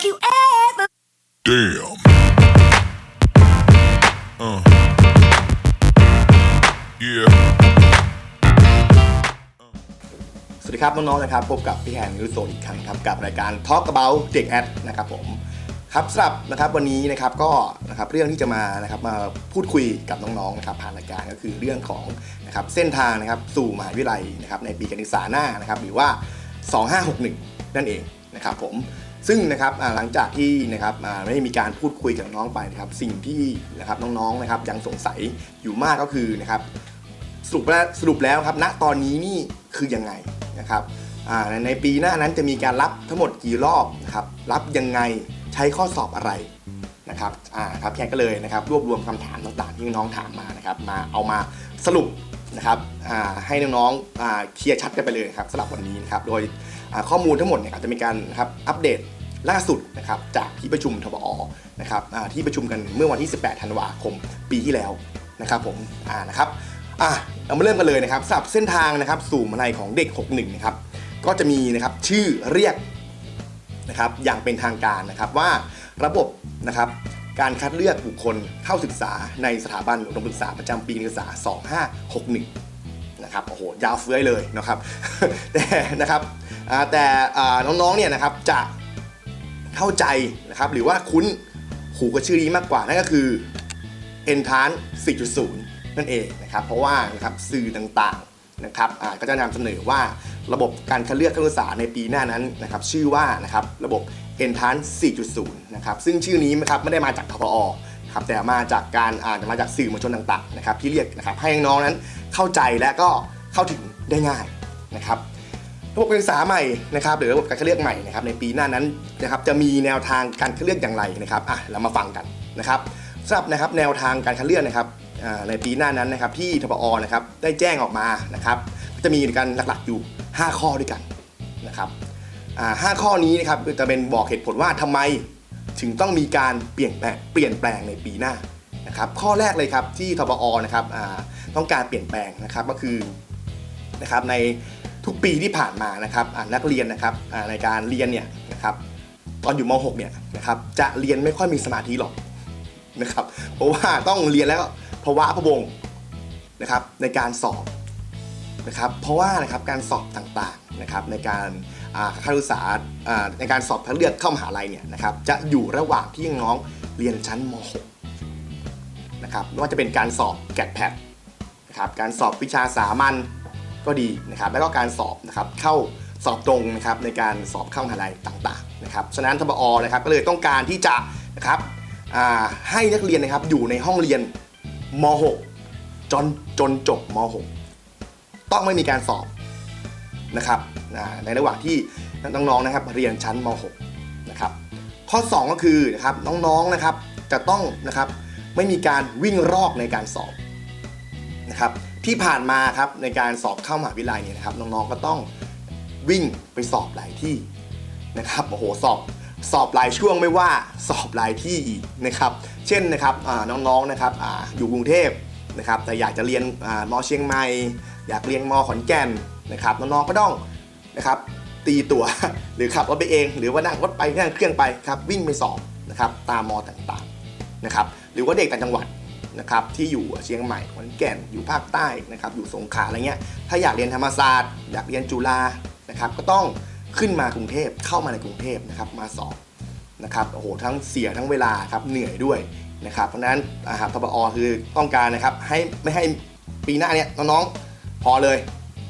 Have you ever? Damn. Uh. Yeah. สวัสดีครับ น้อง ๆ นะครับ พบกับพี่แฮนนิวโซอีกครั้งครับ กับรายการ Talk About เด็กแอดนะครับผม ครับสำหรับนะครับวันนี้นะครับก็นะครับเรื่องที่จะมานะครับมาพูดคุยกับน้องๆนะครับผ่านรายการก็คือเรื่องของนะครับเส้นทางนะครับสู่มหาวิทยาลัยนะครับในปีการศึกษาหน้านะครับหรือว่า 2561 นั่นเองนะครับผม ซึ่งนะครับหลังจากที่นะครับไม่ได้มีการพูดคุยกับน้องไปนะครับสิ่งที่นะครับน้องๆนะครับยังสงสัยอยู่มากก็คือนะครับสรุปแล้วสรุปแล้วครับณตอนนี้นี่คือยังไงนะครับในปีหน้านั้นจะมีการรับทั้งหมดกี่รอบนะครับรับยังไงใช้ข้อสอบอะไรนะครับอ่าครับแค่ก็เลยนะครับรวบรวมคำถามต่างๆที่น้องถามมานะครับมาเอามาสรุป นะครับให้น้องๆเคลียร์ชัดกันไปเลยครับสำหรับวันนี้นะครับโดยข้อมูลทั้งหมดเนี่ยอาจจะมีการนะครับอัปเดตล่าสุดนะครับจากที่ประชุมทบอนะครับที่ประชุมกันเมื่อวันที่ 18 ธันวาคมปีที่แล้วนะครับผมอ่านะครับอะเรามาเริ่มกันเลยนะครับสำหรับเส้นทางนะครับสู่มาลัยของเด็ก 61 นะครับก็จะมีนะครับชื่อเรียกนะครับอย่างเป็นทางการนะครับว่าระบบนะครับ การคัดเลือกบุคคลเข้าศึกษาในสถาบันอุดมศึกษาประจำปีการศึกษา 2561 นะครับ โอ้โห ยาวเฟ้ยเลยนะครับ แต่นะครับแต่น้องๆ เนี่ยนะครับจะเข้าใจนะครับหรือว่าคุ้นหูกับชื่อนี้มากกว่า นั่นก็คือ Entrance 4.0 นั่นเองนะครับ เพราะว่านะครับสื่อต่างๆนะครับก็จะนำเสนอว่า ระบบการคัดเลือกนักศึกษาในปีหน้านั้นนะครับชื่อว่านะครับระบบ Entrance 4.0 นะครับซึ่งชื่อนี้นะครับไม่ได้มาจากทปอครับแต่มาจากการอ่านมาจากสื่อมวลชนต่างๆนะครับที่เรียกนะครับให้น้องนั้นเข้าใจและก็เข้าถึงได้ง่ายนะครับระบบการศึกษาใหม่นะครับหรือระบบการคัดเลือกใหม่นะครับในปีหน้านั้นนะครับจะมีแนวทางการคัดเลือกอย่างไรนะครับอะเรามาฟังกันนะครับสำหรับนะครับแนวทางการคัดเลือกนะครับในปีหน้านั้นนะครับที่ทบอนะครับได้แจ้งออกมานะครับก็จะมีกันหลักๆอยู่5 ข้อด้วยกันนะครับห้าข้อนี้นะครับจะเป็นบอกเหตุผลว่าทำไมถึงต้องมีการเปลี่ยนแปลงเปลี่ยนแปลงในปีหน้านะครับข้อแรกเลยครับที่ทบอนะครับต้องการเปลี่ยนแปลงนะครับก็คือนะครับในทุกปีที่ผ่านมานะครับนักเรียนนะครับในการเรียนเนี่ยนะครับตอนอยู่ม .6 เนี่ยนะครับจะเรียนไม่ค่อยมีสมาธิหรอกนะครับเพราะว่าต้องเรียนแล้วภาวะพะวงนะครับในการสอบ นะครับเพราะว่านะครับการสอบต่างๆนะครับในการอ่าคัดศึกษาอ่าในการสอบคัดเลือกเข้ามหาลัยเนี่ยนะครับจะอยู่ระหว่างที่น้องเรียนชั้นม .6 นะครับไม่ว่าจะเป็นการสอบแกดแพดนะครับการสอบวิชาสามัญก็ดีนะครับแล้วก็การสอบนะครับเข้าสอบตรงนะครับในการสอบเข้ามหาลัยต่างๆนะครับฉะนั้นทบอนะครับก็เลยต้องการที่จะนะครับให้นักเรียนนะครับอยู่ในห้องเรียนม .6 จนจนจบม .6 ต้องไม่มีการสอบนะครับในระหว่างที่น้องๆนะครับเรียนชั้นม .6 นะครับข้อ 2 ก็คือนะครับน้องๆนะครับจะต้องนะครับไม่มีการวิ่งรอกในการสอบนะครับที่ผ่านมาครับในการสอบเข้ามหาวิทยาลัยเนี่ยนะครับน้องๆก็ต้องวิ่งไปสอบหลายที่นะครับโอ้โหสอบสอบหลายช่วงไม่ว่าสอบหลายที่อีกนะครับเช่นนะครับน้องๆนะครับออยู่กรุงเทพนะครับแต่อยากจะเรียนอ่ามเชียงใหม่ อยากเรียนมขอนแก่นนะครับน้องๆก็ต้องนะครับตีตั๋วหรือขับรถไปเอง หรือว่านั่งรถไปนั่งเครื่องไปครับวิ่งไปสอบนะครับตามมต่างๆนะครับหรือว่าเด็กต่างจังหวัดนะครับที่อยู่เชียงใหม่ขอนแก่นอยู่ภาคใต้นะครับอยู่สงขลาอะไรเงี้ยถ้าอยากเรียนธรรมศาสตร์ อยากเรียนจุฬานะครับก็ต้องขึ้นมากรุงเทพเข้ามาในกรุงเทพนะครับมาสอบนะครับโอ้โหทั้งเสียทั้งเวลาครับเหนื่อยด้วยนะครับเพราะฉะนั้นอาหารทบอคือต้องการนะครับให้ไม่ให้ปีหน้าเนี่ยน้องๆ พอเลย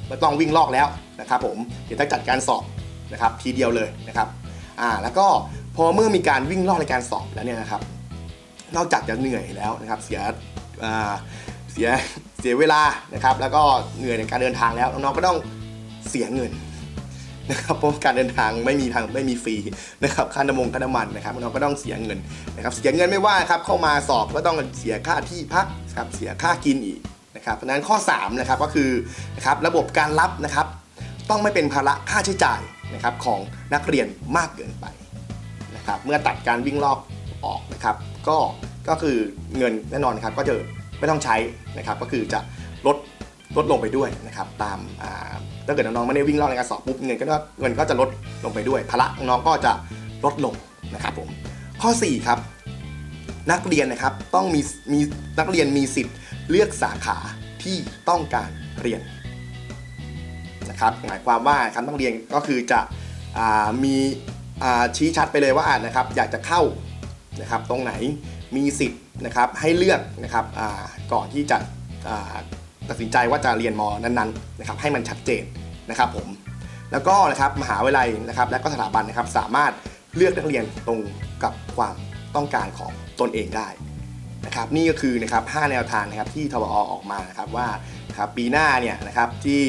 ไม่ต้องวิ่งลอกแล้วนะครับผมเดี๋ยวต้องจัดการสอบนะครับทีเดียวเลยนะครับอ่าแล้วก็พอเมื่อมีการวิ่งลอกในการสอบแล้วเนี่ยนะครับนอกจากจะเหนื่อยแล้วนะครับเสียอ่าเสียเสียเวลานะครับแล้วก็เหนื่อยในการเดินทางแล้วน้องๆก็ต้องเสียเงินนะครับเพราะการเดินทางไม่มีทางไม่มีฟรีนะครับค่าน้ำมงค่าน้ำมันนะครับน้องๆก็ต้องเสียเงินนะครับเสียเงินไม่ว่าครับเข้ามาสอบก็ต้องเสียค่าที่พักครับเสียค่ากินอีก นะครับเพราะนั้นข้อ3นะครับก็คือนะครับระบบการรับนะครับ ต้องไม่เป็นภาระค่าใช้จ่ายนะครับของนักเรียนมากเกินไปนะครับเมื่อตัดการวิ่งรอบออกนะครับ ก็ก็คือเงินแน่นอนครับก็จะไม่ต้องใช้นะครับ ก็คือจะลดลดลงไปด้วยนะครับ ตามาถ้าเกิดน้องๆไม่ได้วิ่งรอบในการสอบปุ๊บเงินก็เงินก็จะลดลงไปด้วยภาระน้องก็จะลดลงนะครับผมข้อ 4 ครับ นักเรียนนะครับต้องมีมีนักเรียนมีสิทธิ์ เลือกสาขาที่ต้องการเรียนนะครับหมายความว่าครับนักเรียนก็คือจะอมีอ่าชี้ชัดไปเลยว่านะครับอยากจะเข้านะครับตรงไหนมีสิทธิ์นะครับให้เลือกนะครับก่อนที่จะตัดสินใจว่าจะเรียนมนั้นๆนะครับให้มันชัดเจนนะครับผมแล้วก็นะครับมหาวิทยาลัยนะครับและก็สถาบันนะครับสามารถเลือกนักเรียนตรงกับความต้องการของตนเองได้ นะครับนี่ก็คือนะครับ5แนวทางนะครับที่ทบอออกมานะครับว่านะครับปีหน้าเนี่ยนะครับที่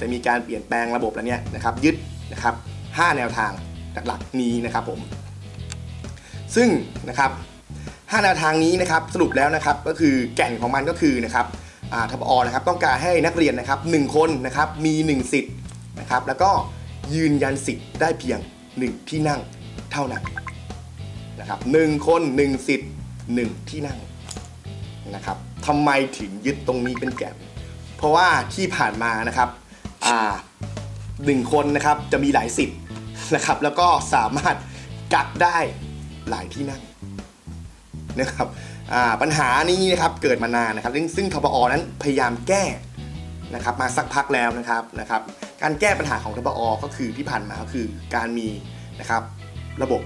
จะมีการเปลี่ยนแปลงระบบแล้วเนี่ยนะครับยึดนะครับ5แนวทางหลักๆนี้นะครับผม ซึ่งนะครับ5แนวทางนี้นะครับสรุปแล้วนะครับก็คือแก่นของมันก็คือนะครับทบอนะครับต้องการให้นักเรียนนะครับ1คนนะครับมี 1 สิทธิ์นะครับแล้วก็ยืนยันสิทธิ์ได้เพียง 1 ที่นั่งเท่านั้นนะครับหคน 1 สิทธิ์ 1 ที่นั่งนะครับทำไมถึงยึดตรงนี้เป็นแก่น เพราะว่าที่ผ่านมานะครับอ่าหนึ่งคนนะครับจะมีหลายสิทธิ์นะครับ แล้วก็สามารถกักได้หลายที่นั่งนะครับอ่าปัญหานี้นะครับเกิดมานานนะครับซึ่งซึ่งทบอนั้นพยายามแก้นะครับมาสักพักแล้วนะครับนะครับ การแก้ปัญหาของทบอก็คือที่ผ่านมาก็คือการมีนะครับระบบ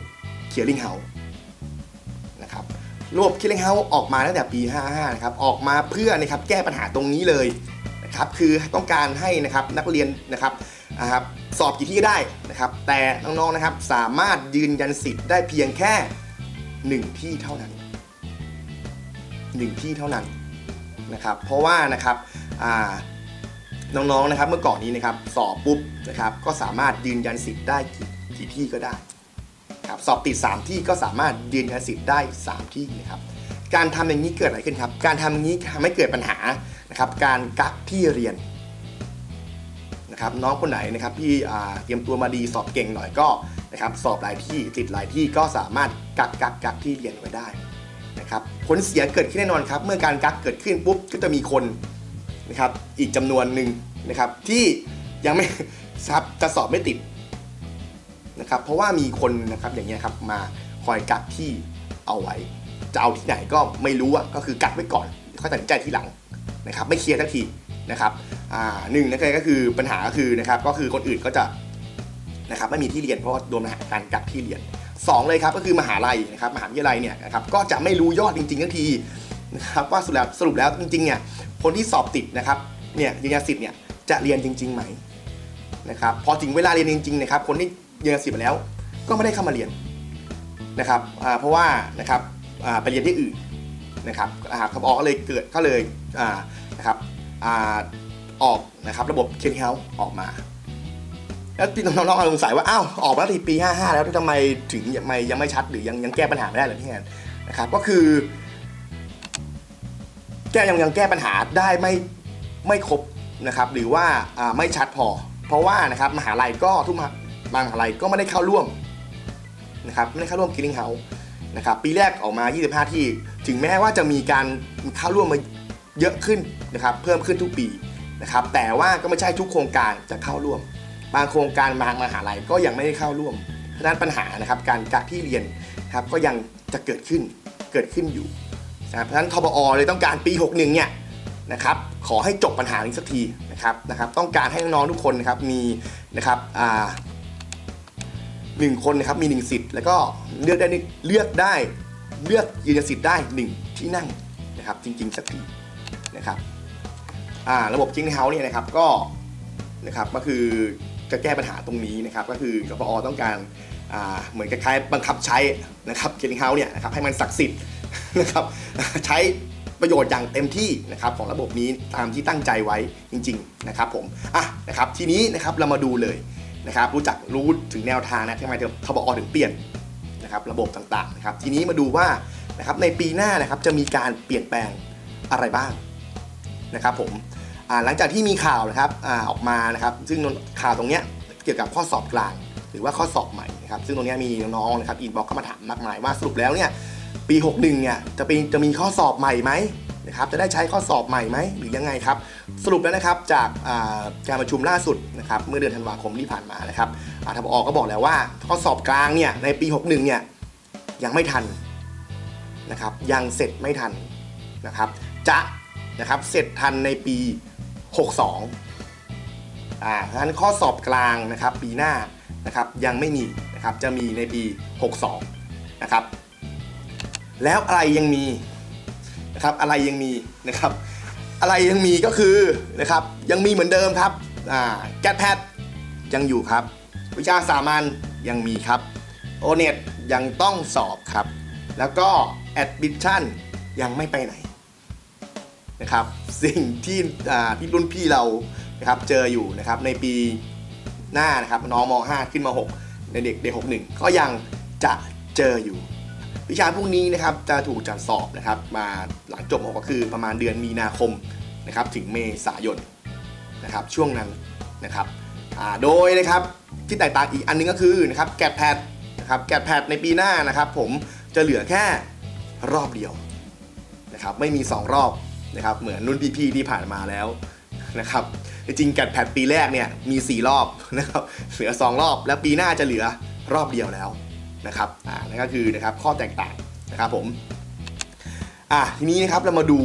Clearing House นะครับระบบ Clearing House ออกมาตั้งแต่ปี 55 นะครับ ออกมาเพื่อนะครับแก้ปัญหาตรงนี้เลยนะครับ คือต้องการให้นะครับนักเรียนนะครับนะครับสอบกี่ที่ก็ได้นะครับ แต่น้องๆนะครับสามารถยืนยันสิทธิ์ได้เพียงแค่ 1 ที่เท่านั้น 1 ที่เท่านั้นนะครับ เพราะว่านะครับอ่าน้องๆนะครับเมื่อก่อนนี้นะครับสอบปุ๊บนะครับก็สามารถยืนยันสิทธิ์ได้กี่ที่ก็ได้ ครับสอบติด 3 ที่ก็สามารถยืนยันสิทธิ์ได้ 3 ที่นะครับการทำอย่างนี้เกิดอะไรขึ้นครับ การทำอย่างนี้ทำให้เกิดปัญหานะครับ การกักที่เรียนนะครับน้องคนไหนนะครับที่เตรียมตัวมาดีสอบเก่งหน่อยก็นะครับสอบหลายที่ติดหลายที่ก็สามารถกักกักกักที่เรียนไว้ได้นะครับผลเสียเกิดขึ้นแน่นอนครับ เมื่อการกักเกิดขึ้นปุ๊บก็จะมีคนนะครับอีกจำนวนหนึ่งนะครับที่ยังไม่ครับจะสอบไม่ติด นะครับเพราะว่ามีคนนะครับอย่างเงี้ยครับมาคอยกักที่เอาไว้ จะเอาที่ไหนก็ไม่รู้อะก็คือกักไว้ก่อนค่อยตัดสินใจทีหลังนะครับไม่เคลียร์ทันทีนะครับอ่าหนึ่งนะครับก็คือปัญหาก็คือนะครับก็คือคนอื่นก็จะนะครับไม่มีที่เรียนเพราะว่าโดนปัญหาการกักที่เรียนสองเลยครับก็คือมหาลัยนะครับมหาวิทยาลัยเนี่ยนะครับก็จะไม่รู้ยอดจริงๆทันทีนะครับว่าสรุปแล้วสรุปแล้วจริงๆเนี่ยคนที่สอบติดนะครับเนี่ยยืนยันสิทธิ์เนี่ยจะเรียนจริงๆไหมนะครับพอถึงเวลาเรียนจริงๆนะครับคนที่ เรียนสิบไปแล้ว ก็ไม่ได้เข้ามาเรียนนะครับเพราะว่านะครับไปเรียนที่อื่นนะครับอ่าทบอก็เลยเกิดก็เลยนะครับออกนะครับระบบเคนเฮาออกมาแล้วพี่น้องๆสงสัยว่าอ้าวออกมาตั้งแต่ปี 55 แล้วทำไมถึงยังไม่ยังไม่ชัดหรือยังยังแก้ปัญหาไม่ได้เลยพี่แอนนะครับก็คือ แก้ยังยังแก้ปัญหาได้ไม่ไม่ครบนะครับหรือว่าไม่ชัดพอ เพราะว่านะครับมหาลัยก็ทุกมหา บางมหาลัยก็ไม่ได้เข้าร่วมนะครับไม่ได้เข้าร่วมกิ l ลิงเฮาส์นะครับปีแรกออกมา 25 ที่ ถึงแม้ว่าจะมีการเข้าร่วมมาเยอะขึ้นนะครับเพิ่มขึ้นทุกปีนะครับแต่ว่าก็ไม่ใช่ทุกโครงการจะเข้าร่วม บางโครงการบางมหาลัยก็ยังไม่ได้เข้าร่วมเพราะนั้นปัญหานะครับการกักที่เรียนครับก็ยังจะเกิดขึ้นเกิดขึ้นอยู่นะครับเพราะฉะนั้นทบอเลยต้องการปี 61 เนี่ยนะครับขอให้จบปัญหานี้สักทีนะครับนะครับต้องการให้น้องๆทุกคนนะครับมีนะครับ หนึ่งคนนะครับมีหนึ่งสิทธิ์แล้วก็เลือกได้เลือกได้เลือกยืนยันสิทธิ์ได้หนึ่งที่นั่งนะครับจริงๆสักทีนะครับอ่าระบบจิงเฮาเนี่ยนะครับก็นะครับก็คือจะแก้ปัญหาตรงนี้นะครับก็คือกปอต้องการอ่าเหมือนคล้ายๆบังคับใช้นะครับเจลิงเฮาเนี่ยนะครับให้มันศักดิ์สิทธิ์นะครับใช้ประโยชน์อย่างเต็มที่นะครับของระบบนี้ตามที่ตั้งใจไว้จริง ๆ นะครับผมอะนะครับทีนี้นะครับเรามาดูเลย นะครับรู้จักรู้ถึงแนวทางนะทำไมทบอถึงเปลี่ยนนะครับระบบต่างๆนะครับทีนี้มาดูว่านะครับในปีหน้านะครับจะมีการเปลี่ยนแปลงอะไรบ้างนะครับผมหลังจากที่มีข่าวนะครับอออกมานะครับซึ่งข่าวตรงเนี้ยเกี่ยวกับข้อสอบกลาง หรือว่าข้อสอบใหม่นะครับซึ่งตรงนี้มีน้องๆนะครับอินบ็อกเข้ามาถามมากมายว่าสรุปแล้วเนี่ยปี 61เนี่ยจะเป็นจะมีข้อสอบใหม่ไหม นะครับจะได้ใช้ข้อสอบใหม่ไหมหรือยังไงครับ สรุปแล้วนะครับจากการประชุมล่าสุดนะครับเมื่อเดือนธันวาคมที่ผ่านมานะครับทบอก็บอกแล้วว่าข้อสอบกลางเนี่ยในปี 61เนี่ยยังไม่ทันนะครับยังเสร็จไม่ทันนะครับจะนะครับเสร็จทันในปี 62อ่าฉะนั้นข้อสอบกลางนะครับปีหน้านะครับยังไม่มีนะครับจะมีในปี 62นะครับแล้วอะไรยังมี นะครับอะไรยังมีนะครับ อะไรยังมีก็คือนะครับยังมีเหมือนเดิมครับอ่าแกดแพดยังอยู่ครับ วิชาสามัญยังมีครับโอเน็ตยังต้องสอบครับ แล้วก็แอดมิชชั่นยังไม่ไปไหนนะครับสิ่งที่อ่าที่รุ่นพี่เรานะครับเจออยู่นะครับในปีหน้านะครับน้องม .5 ขึ้นมา 6 ในเด็กเด็ก61 ก็ยังจะเจออยู่ วิชาพวกนี้นะครับจะถูกจัดสอบนะครับมาหลังจบก็คือประมาณเดือนมีนาคมนะครับถึงเมษายนนะครับช่วงนั้นนะครับโดยนะครับที่แตกต่างอีกอันนึงก็คือนะครับแกดแพดนะครับแกดแพดในปีหน้านะครับ ผมจะเหลือแค่รอบเดียวนะครับไม่มี 2 รอบนะครับเหมือนรุ่นพี่ๆที่ผ่านมาแล้วนะครับจริงแกดแพดปีแรกเนี่ยมี 4 รอบนะครับเหลือ 2 รอบ แล้วปีหน้าจะเหลือรอบเดียวแล้ว นะครับอ่านั่นก็คือนะครับข้อแตกต่างนะครับผมอ่าทีนี้นะครับเรามาดู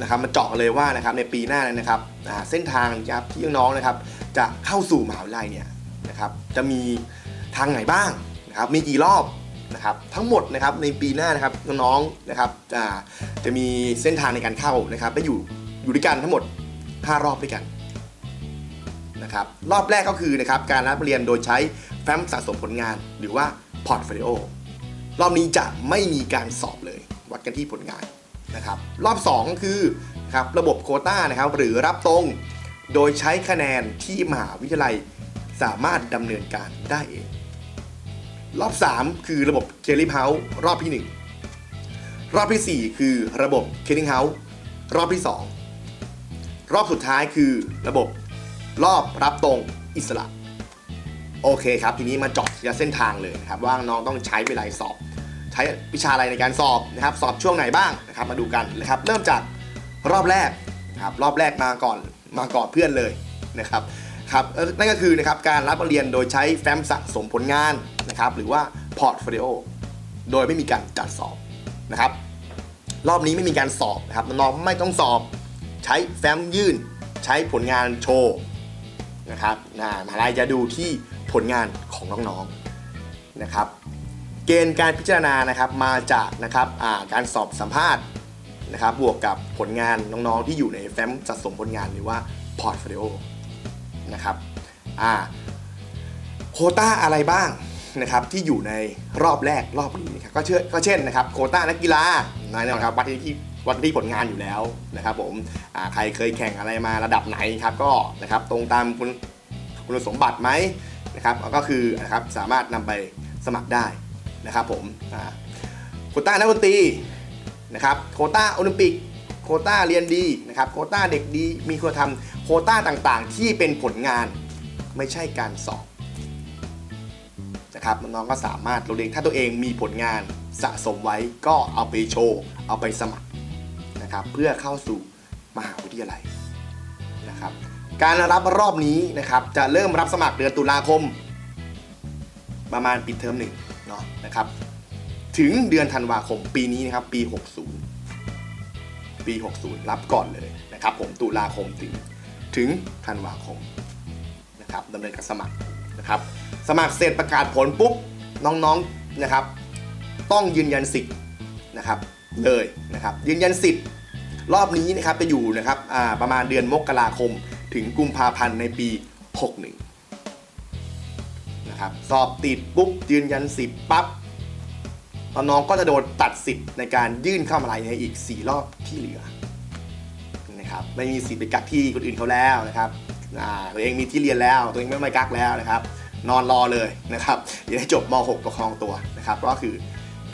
นะครับมาเจาะเลยว่านะครับในปีหน้านะครับอ่าเส้นทางนะครับที่น้องๆนะครับ จะเข้าสู่มหาวิทยาลัยเนี่ยนะครับจะมีทางไหนบ้างนะครับมีกี่รอบนะครับทั้งหมดนะครับในปีหน้านะครับน้องๆนะครับอ่าจะมีเส้นทางในการเข้านะครับได้อยู่อยู่ด้วยกันทั้งหมด 5 รอบด้วยกันนะครับรอบแรกก็คือนะครับการรับเรียนโดยใช้แฟ้มสะสมผลงานหรือว่า พอร์ตโฟลิโอรอบนี้จะไม่มีการสอบเลย วัดกันที่ผลงานนะครับ รอบ 2 คือครับระบบโคต้านะครับ หรือรับตรงโดยใช้คะแนนที่มหาวิทยาลัยสามารถดำเนินการได้เอง รอบ 3 คือระบบเคลิเฮาส์รอบที่ 1 รอบทีสี่4 คือระบบเคลิงเฮาส์รอบที่ 2 รอบสุดท้ายคือระบบรอบรับตรงอิสระ โอเคครับ ทีนี้มาเจาะทีละเส้นทางเลยนะครับว่าน้องต้องใช้เวลาสอบ ใช้วิชาอะไรในการสอบนะครับ สอบช่วงไหนบ้างนะครับ มาดูกันนะครับ เริ่มจากรอบแรกนะครับรอบแรกมาก่อนมาก่อนเพื่อนเลยนะครับครับนั่นก็คือนะครับการรับเรียนโดยใช้แฟ้มสะสมผลงานนะครับ หรือว่าพอร์ตโฟลิโอโดยไม่มีการจัดสอบนะครับ รอบนี้ไม่มีการสอบนะครับน้องไม่ต้องสอบ ใช้แฟ้มยื่น ใช้ผลงานโชว์นะครับนะมหาลัยจะดูที่ ผลงานของน้องๆนะครับ เกณฑ์การพิจารณานะครับมาจากนะครับาการสอบสัมภาษณ์นะครับบวกกับผลงานน้องๆที่อยู่ในแฟ้มสะสมผลงานหรือว่าพอร์ตโฟลิโอนะครับโคต้าอะไรบ้างนะครับที่อยู่ในรอบแรกรอบนี้นะครับก็เช่นก็เช่นนะครับโคต้านักกีฬาแน่นอนครับวัดที่วัดที่ผลงานอยู่แล้วนะครับผมใครเคยแข่งอะไรมาระดับไหนครับก็นะครับตรงตามคุณคุณสมบัติไหม นะครับก็คือนะครับสามารถนำไปสมัครได้นะครับผมโควต้านักดนตรีนะครับโควต้าโอลิมปิกโควต้าเรียนดีนะครับโควต้าเด็กดีมีคุณธรรมโควต้าต่างๆ ที่เป็นผลงานไม่ใช่การสอบนะครับน้องๆก็สามารถเราเรียนถ้าตัวเองมีผลงานสะสมไว้ก็เอาไปโชว์เอาไปสมัครนะครับเพื่อเข้าสู่มหาวิทยาลัยนะครับ การรับรอบนี้นะครับจะเริ่มรับสมัครเดือนตุลาคม ประมาณปิดเทอมหนึ่งเนาะนะครับ ถึงเดือนธันวาคมปีนี้นะครับ ปี 60 ปี 60 รับก่อนเลยนะครับผมตุลาคมถึงถึงธันวาคมนะครับดำเนินการสมัครนะครับ สมัครเสร็จประกาศผลปุ๊บน้องๆนะครับ ต้องยืนยันสิทธิ์นะครับเลยนะครับ ยืนยันสิทธิ์รอบนี้นะครับจะอยู่นะครับประมาณเดือนมกราคม ถึงกุมภาพันธ์ในปี 61 นะครับ สอบติดปุ๊บยืนยันสิทธิ์ปั๊บน้องก็จะโดนตัดสิทธิ์ในการยื่นเข้ามาลัยในอีก 4 รอบที่เหลือนะครับไม่มีสิทธิ์ไปกักที่คนอื่นเขาแล้วนะครับตัวเองมีที่เรียนแล้ว ตัวเองไม่ไม่กักแล้วนะครับ นอนรอเลยนะครับอย่าได้จบม .6 ประคองตัวนะครับก็คือ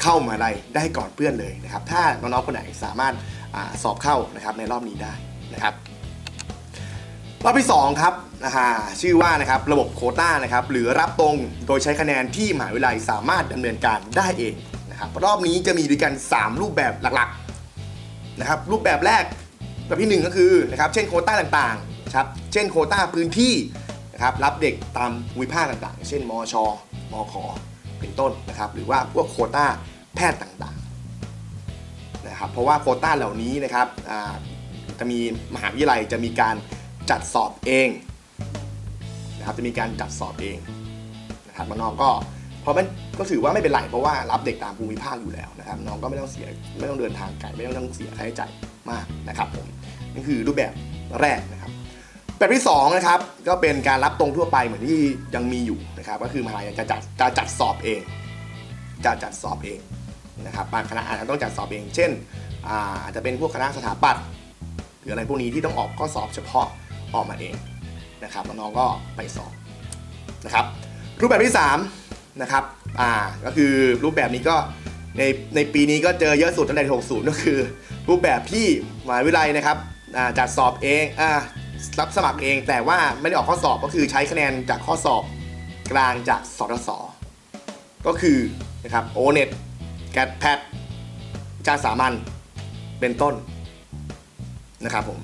เข้ามาลัยได้ก่อนเพื่อนเลยนะครับ ถ้าน้องๆคนไหนสามารถอสอบเข้านะครับในรอบนี้ได้นะครับ รอบที่ 2 ครับนะฮะชื่อว่านะครับระบบโคต้านะครับหรือรับตรงโดยใช้คะแนนที่มหาวิทยาลัยสามารถดำเนินการได้เองนะครับรอบนี้จะมีด้วยกัน 3 รูปแบบหลักๆนะครับรูปแบบแรกแบบที่ 1 ก็คือนะครับเช่นโคต้าต่างๆนะครับเช่นโคต้าพื้นที่นะครับรับเด็กตามภูมิภาคต่างๆ เช่นมชมขเป็นต้นนะครับหรือว่าพวกโคต้าแพทย์ต่างๆนะครับเพราะว่าโคต้าเหล่านี้นะครับจะมีมหาวิทยาลัยจะมีการ จัดสอบเองนะครับจะมีการจัดสอบเองนะครับน้องก็เพราะมันก็ถือว่าไม่เป็นไรเพราะว่ารับเด็กตามภูมิภาคอยู่แล้วนะครับ น้องก็ไม่ต้องเสียไม่ต้องเดินทางไกลไม่ต้องเสียค่าใช้จ่ายมากนะครับผมนี่คือรูปแบบแรกนะครับ แบบที่2นะครับก็เป็นการรับตรงทั่วไปเหมือนที่ยังมีอยู่นะครับก็คือมหาลัยจะจัดจะจัดสอบเอง จะจัดสอบเองนะครับบางคณะอาจจะต้องจัดสอบเอง เช่นอาจจะเป็นพวกคณะสถาปัตย์หรืออะไรพวกนี้ที่ต้องออกข้อสอบเฉพาะ ออกมาเองนะครับน้องๆก็ไปสอบนะครับ รูปแบบที่3นะครับอ่าก็คือรูปแบบนี้ก็ในในปีนี้ก็เจอเยอะสุดตั้งแต่60 ก็คือ รูปแบบที่มหาวิทยาลัยนะครับอ่าจัดสอบเองอ่ารับสมัครเองแต่ว่าไม่ได้ออกข้อสอบก็คือใช้คะแนนจากข้อสอบกลางจากสทศก็คือนะครับโอเน็ตแกดแพดจาสามัญเป็นต้นนะครับผม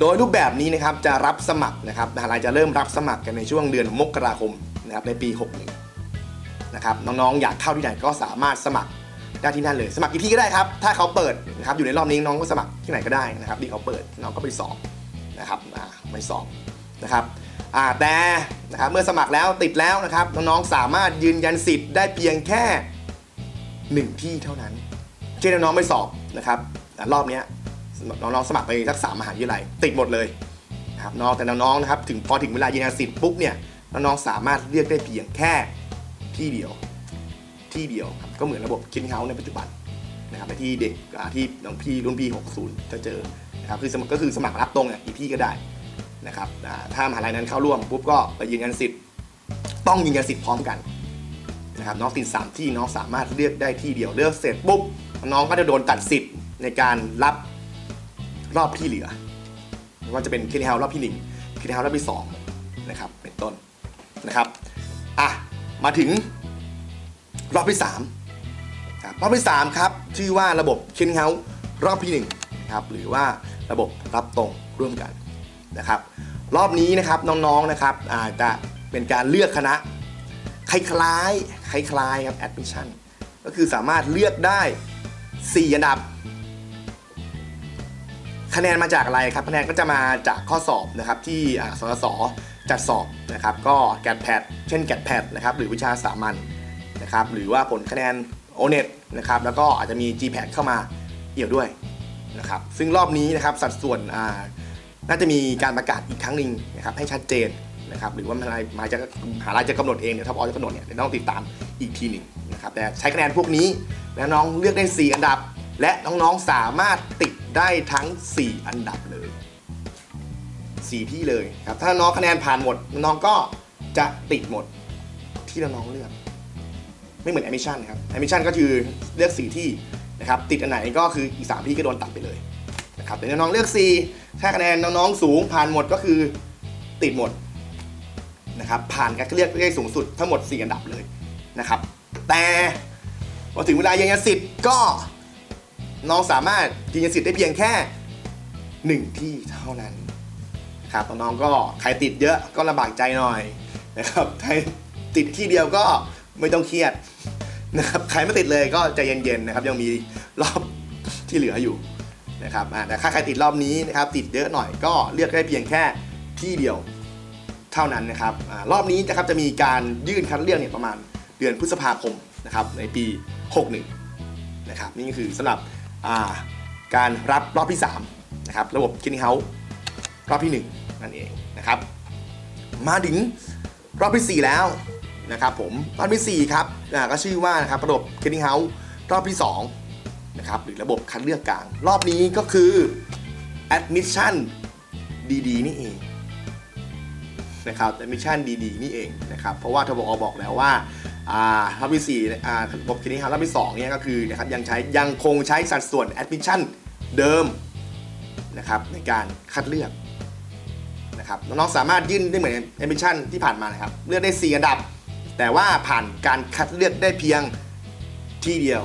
โดยรูปแบบนี้นะครับจะรับสมัครนะครับมหาลัยจะเริ่มรับสมัครกันในช่วงเดือนมกราคมนะครับในปี 61นะครับน้องๆอยากเข้าที่ไหนก็สามารถสมัครได้ที่นั่นเลย สมัครกี่ที่ก็ได้ครับ ถ้าเขาเปิดนะครับอยู่ในรอบนี้น้องก็สมัครที่ไหนก็ได้นะครับที่เขาเปิดน้องก็ไปสอบนะครับอ่าไปสอบนะครับอ่าแต่นะครับเมื่อสมัครแล้วติดแล้วนะครับน้องๆสามารถยืนยันสิทธิ์ได้เพียงแค่หนึ่งที่เท่านั้นเช่นน้องๆไปสอบนะครับรอบนี้ น้องๆสมัครไปสักสามมหาวิทยาลัยติดหมดเลยนะครับน้องแต่น้องๆนะครับถึงพอถึงเวลายืนยันสิทธิ์ปุ๊บเนี่ยน้องๆสามารถเลือกได้เพียงแค่ที่เดียวที่เดียวครับก็เหมือนระบบคินเฮาในปัจจุบันนะครับไปที่เด็กที่น้องพี่รุ่นพี่ 60 จะเจอนะครับคือสมัครก็คือสมัครรับตรงอะกี่ที่ก็ได้นะครับถ้ามหาลัยนั้นเข้าร่วมปุ๊บก็ไปยืนยันสิทธิ์ต้องยืนยันสิทธิ์พร้อมกันนะครับน้องติด3ที่น้องสามารถเลือกได้ที่เดียวเลือกเสร็จปุ๊บน้องก็จะโดนตัดสิทธิ์ในการรับ รอบที่เหลือไม่ว่าจะเป็นคิดเฮารอบที่1คิดเฮารอบที่2นะครับเป็นต้นนะครับอะมาถึงรอบที่3ครับรอบที่3ครับชื่อว่าระบบคิดเฮารอบที่1นะครับหรือว่าระบบรับตรงร่วมกันนะครับ รอบนี้นะครับน้องๆนะครับอาจจะเป็นการเลือกคณะคล้ายๆคล้ายๆครับ admission ก็คือสามารถเลือกได้ 4 อันดับ คะแนนมาจากอะไรครับ คะแนนก็จะมาจากข้อสอบนะครับที่อ่าสสจัดสอบนะครับ ก็แกดแพดเช่นแกดแพดนะครับหรือวิชาสามัญนะครับหรือว่าผลคะแนน o n e t นะครับแล้วก็อาจจะมี GPAD เข้ามาเอี่ยวด้วยนะครับซึ่งรอบนี้นะครับสัดส่วนน่าจะมีการประกาศอีกครั้งหนึ่งนะครับให้ชัดเจนนะครับหรือว่ามหาลัยมหายจะหาลัยจะกำหนดเองเนี่ยถ้าพอจะกำหนดเนี่ยต้องติดตามอีกทีหนึ่งนะครับแต่ใช้คะแนนพวกนี้แล้วน้องเลือกได้ 4 อันดับ และน้องๆสามารถติดได้ทั้ง 4 อันดับเลย 4 ที่เลยครับ ถ้าน้องคะแนนผ่านหมด น้องก็จะติดหมดที่น้องๆเลือก ไม่เหมือน admission ครับ admission ก็คือเลือก 4 ที่นะครับ ติดอันไหนก็คืออีก 3 ที่ก็โดนตัดไปเลยนะครับแต่น้องๆเลือก 4 ถ้าคะแนนน้องๆสูงผ่านหมดก็คือติดหมดนะครับ ผ่านการเลือกได้สูงสุดทั้งหมด 4 อันดับเลยนะครับ แต่พอถึงเวลายืนยันสิทธิ์ก็ น้องสามารถยืนยันสิทธิ์ได้เพียงแค่ 1 ที่เท่านั้นครับน้องก็ใครติดเยอะก็ลำบากใจหน่อยนะครับใครติดที่เดียวก็ไม่ต้องเครียดนะครับใครไม่ติดเลยก็ใจเย็นๆนะครับ ยังมีรอบที่เหลืออยู่นะครับแต่ถ้าใครติดรอบนี้นะครับ ติดเยอะหน่อยก็เลือกได้เพียงแค่ที่เดียวเท่านั้นนะครับอรอบนี้นะครับจะมีการยื่นคัดเลือกเนี่ยประมาณเดือนพฤษภาคมนะครับในปี 61 นะครับนี่ก็คือสำหรับ การรับรอบที่3นะครับระบบคินเฮารอบที่ 1 นั่นเองนะครับ มาถึงรอบที่ 4 แล้วนะครับผมรอบที่ 4 ครับก็ชื่อว่านะครับระบบคินเฮารอบที่2นะครับหรือระบบคัดเลือกกลาง รอบนี้ก็คือ admission ดีๆนี่เองนะครับแต่มิชชั่นดีๆนี่เองนะครับเพราะว่าทบอบอกแล้วว่า อ่ารอบที่สี่อ่าระบบคิดนี้ครับรอบที่สองเนี่ยก็คือนะครับยังใช้ยังคงใช้สัดส่วนแอดมิชชั่นเดิมนะครับในการคัดเลือกนะครับน้องๆสามารถยื่นได้เหมือนแอดมิชชั่นที่ผ่านมานะครับเลือกได้ 4 อันดับ แต่ว่าผ่านการคัดเลือกได้เพียงที่เดียว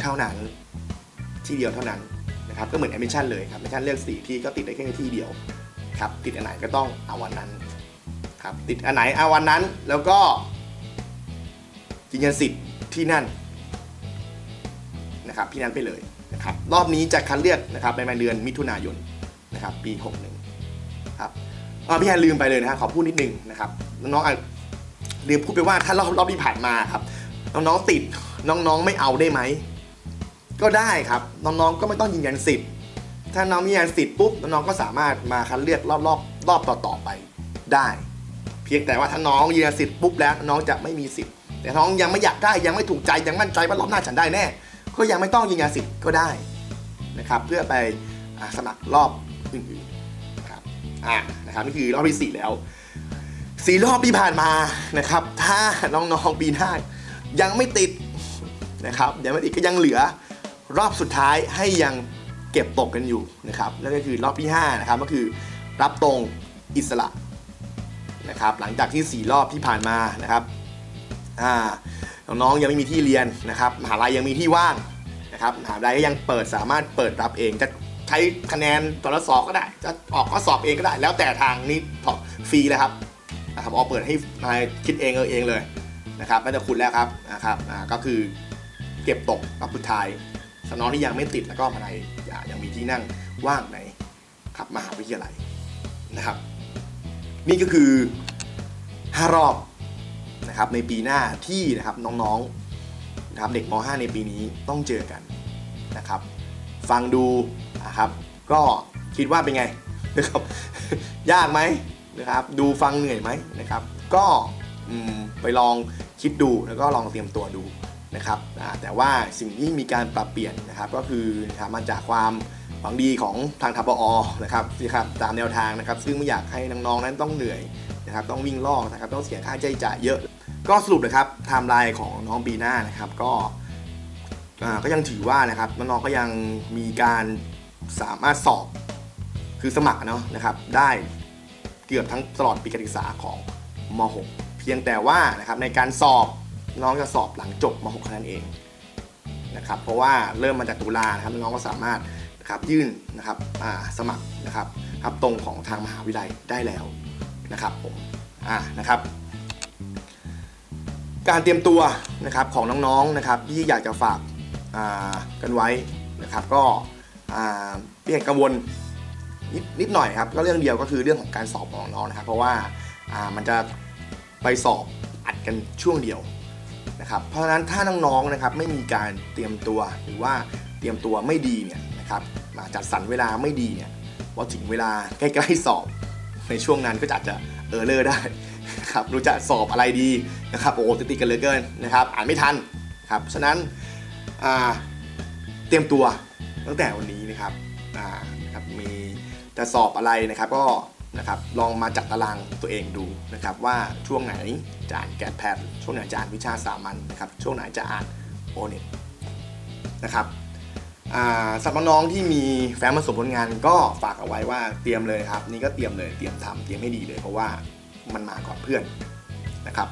เท่านั้นที่เดียวเท่านั้นนะครับก็เหมือนแอดมิชชั่นเลยครับแอดมิชชั่นเลือก4ที่ก็ติดได้แค่ที่เดียวครับติดอันไหนก็ต้องเอาวันนั้นครับติดอันไหนเอาวันนั้นแล้วก็ ยืนยันสิทธิ์ที่นั่นนะครับที่นั่นไปเลยนะครับรอบนี้จะคัดเลือกนะครับในเดือนมิถุนายนนะครับปี 61ครับอาพี่แอนลืมไปเลยนะครับขอพูดนิดนึงนะครับน้องๆอะลืมพูดไปว่าถ้ารอบรอบที่ผ่านมาครับน้องๆติดน้องๆไม่เอาได้ไหมก็ได้ครับน้องๆก็ไม่ต้องยืนยันสิทธิ์ถ้าน้องมียืนยันสิทธิ์ปุ๊บน้องๆก็สามารถมาคัดเลือกรอบรอบรอบต่อๆไปได้ เพียงแต่ว่าถ้าน้องยืนยันสิทธิ์ปุ๊บแล้วน้องจะไม่มีสิทธิ์ แต่น้องยังไม่อยากได้ยังไม่ถูกใจยังมั่นใจว่ารอบหน้าฉันได้แน่ ก็ยังไม่ต้องยืนยันสิทธิ์ก็ได้นะครับ เพื่อไปอสมัครรอบอื่นๆนะครับอ่านะครับนี่คือรอบที่สี่แล้วสี่รอบที่ผ่านมานะครับ ถ้าน้องๆปีหน้ายังไม่ติดนะครับยังไม่ติดก็ยังเหลือรอบสุดท้ายให้ยังเก็บตกกันอยู่นะครับนั่นก็คือรอบที่5นะครับก็คือรับตรงอิสระนะครับ หลังจากที่ 4 รอบที่ผ่านมานะครับ อ่าน้องๆยังไม่มีที่เรียนนะครับมหาลัยยังมีที่ว่างนะครับมหาลัยก็ยังเปิดสามารถเปิดรับเองจะใช้คะแนนตอนสอบก็ได้ จะออกข้อสอบเองก็ได้ แล้วแต่ทางนี้ฟรีเลยครับนะครับออเปิดให้นายคิดเองเออเองเลยนะครับไม่ต้องคุณแล้วครับนะครับก็คือเก็บตกรอบสุดท้ายสำน้องที่ยังไม่ติดแล้วก็มาในอ่ายังมีที่นั่งว่างในครับมหาวิทยาลัยนะครับ นี่ก็คือ 5 รอบ นะครับในปีหน้าที่นะครับน้องๆนะครับเด็กม .5 ในปีนี้ต้องเจอกันนะครับ ฟังดูนะครับ ก็คิดว่าเป็นไงนะครับยากไหมนะครับ ดูฟังเหนื่อยไหมนะครับ ก็ไปลองคิดดูแล้วก็ลองเตรียมตัวดูนะครับแต่ว่าสิ่งที่มีการปรับเปลี่ยนนะครับ ก็คือนะครับมาจากความหวังดีของทางทบอนะครับที่ครับตามแนวทางนะครับ ซึ่งไม่อยากให้น้องๆนั้นต้องเหนื่อย นะครับต้องวิ่งลอกนะครับต้องเสียค่าใช้จ่ายเยอะ ก็สรุปนะครับไทม์ไลน์ของน้องปีหน้านะครับก็ก็ยังถือว่านะครับน้องๆก็ยังมีการสามารถสอบคือสมัครเนาะนะครับได้เกือบทั้งตลอดปีการศึกษาของม .6 เพียงแต่ว่านะครับในการสอบน้องจะสอบหลังจบม .6 เท่านั้นเองนะครับเพราะว่าเริ่มมาจากตุลานะครับน้องก็สามารถนะครับยื่นนะครับสมัครนะครับครับตรงของทางมหาวิทยาลัยได้แล้ว นะครับผมอ่านะครับ การเตรียมตัวนะครับของน้องๆนะครับที่อยากจะฝากากันไว้นะครับ ก็เรียกกังวลนิดนิดหน่อยครับก็เรื่องเดียวก็คือเรื่องของการสอบของน้องนะครับ เพราะว่าามันจะไปสอบอัดกันช่วงเดียวนะครับ เพราะฉะนั้นถ้าน้องๆนะครับไม่มีการเตรียมตัวหรือว่าเตรียมตัวไม่ดีเนี่ยนะครับจัดสรรเวลาไม่ดีเนี่ยพอถึงเวลาใกล้ๆสอบ ในช่วงนั้นก็อาจจะเออเลอร์ได้ครับรู้จะสอบอะไรดีนะครับโอ้โหติดกันเหลยเกินนะครับอ่านไม่ทันครับฉะนั้นเตรียมตัวตั้งแต่วันนี้นะครับนะครับมีจะสอบอะไรนะครับก็นะครับลองมาจัดตารางตัวเองดูนะครับว่าช่วงไหนจะอ่านแกดแพดช่วงไหนจะอ่านวิชาสามัญนะครับช่วงไหนจะอ่านโอเน็ตนะครับ สำหรับน้องที่มีแฟ้มประสบผลงานก็ฝากเอาไว้ว่าเตรียมเลยครับ นี่ก็เตรียมเลยเตรียมทำเตรียมให้ดีเลยเพราะว่ามันมาก่อนเพื่อนนะครับ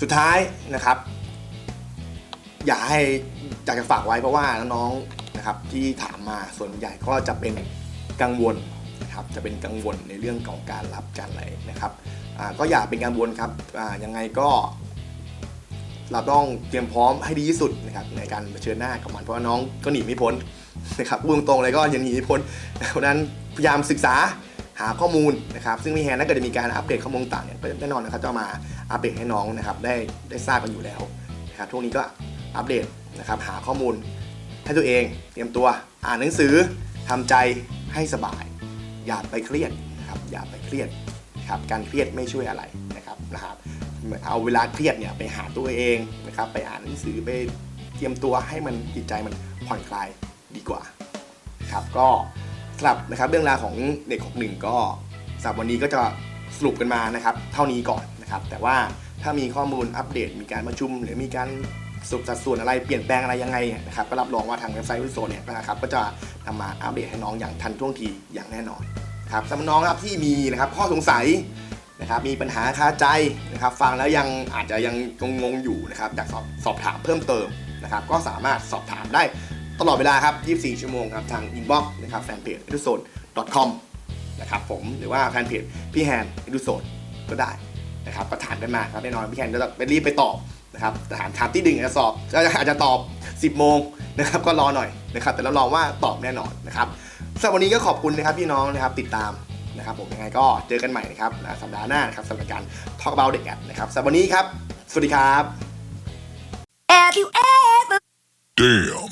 สุดท้ายนะครับ อยากให้อยากจะฝากไว้เพราะว่าน้องๆนะครับที่ถามมาส่วนใหญ่ก็จะเป็นกังวลนะครับจะเป็นกังวลในเรื่องของการรับการอะไรนะครับก็อย่าเป็นกังวลครับยังไงก็ เราต้องเตรียมพร้อมให้ดีที่สุดนะครับในการเผชิญหน้ากับมันเพราะว่าน้องก็หนีไม่พ้นนะครับพูดตรงๆเลยก็ยังหนีไม่พ้นเพราะนั้นพยายามศึกษาหาข้อมูลนะครับซึ่งมีแฮนถ้าเกิดจะมีการอัปเดตข้อมูลต่างเนี่ยแน่นอนนะครับจะมาอัปเดตให้น้องนะครับได้ได้ทราบกันอยู่แล้วนะครับช่วงนี้ก็อัปเดตนะครับหาข้อมูลให้ตัวเองเตรียมตัวอ่านหนังสือทำใจให้สบาย อย่าไปเครียดนะครับอย่าไปเครียดนะครับการเครียดไม่ช่วยอะไรนะครับนะครับ เอาเวลาเครียดเนี่ยไปหาตัวเองนะครับไปอ่านหนังสือไปเตรียมตัวให้มันจิตใจมันผ่อนคลายดีกว่าครับก็สำหรับนะครับเรื่องราวของเด็ก61ก็สำหรับวันนี้ก็จะสรุปกันมานะครับ เท่านี้ก่อนนะครับ แต่ว่าถ้ามีข้อมูลอัปเดต มีการประชุม หรือมีการสรุปสัดส่วนอะไรเปลี่ยนแปลงอะไรยังไงนะครับก็รับรองว่าทางเว็บไซต์วิโซเนี่ยนะครับก็จะนำมาอัปเดตให้น้องอย่างทันท่วงทีอย่างแน่นอนครับสำหรับน้องครับที่มีนะครับข้อสงสัย นะครับมีปัญหาคาใจนะครับฟังแล้วยังอาจจะยังงงอยู่นะครับอยากสอบสอบถามเพิ่มเติมนะครับก็สามารถสอบถามได้ตลอดเวลาครับ 24 ชั่วโมงครับทางอินบ็อกซ์นะครับแฟนเพจ e d u z o n e com นะครับผมหรือว่าแฟนเพจพี่แฮน e d u z o n ก็ได้นะครับก็ถามกันมาครับแน่นอนพี่แคนก็จะไปรีบไปตอบนะครับถามถามที่ดึงจะสอบก็อาจจะตอบ 10 โมงนะครับก็รอหน่อยนะครับแต่เรับรองว่าตอบแน่นอนนะครับสำหรับวันนี้ก็ขอบคุณนะครับพี่น้องนะครับติดตาม นะครับผมยังไงก็เจอกันใหม่นะครับสัปดาห์หน้านะครับสำหรับการ Talk About เด็กแอดนะครับสำหรับวันนี้ครับ สวัสดีครับ Have you ever Damn.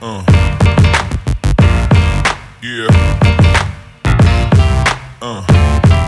Uh. Yeah. Uh.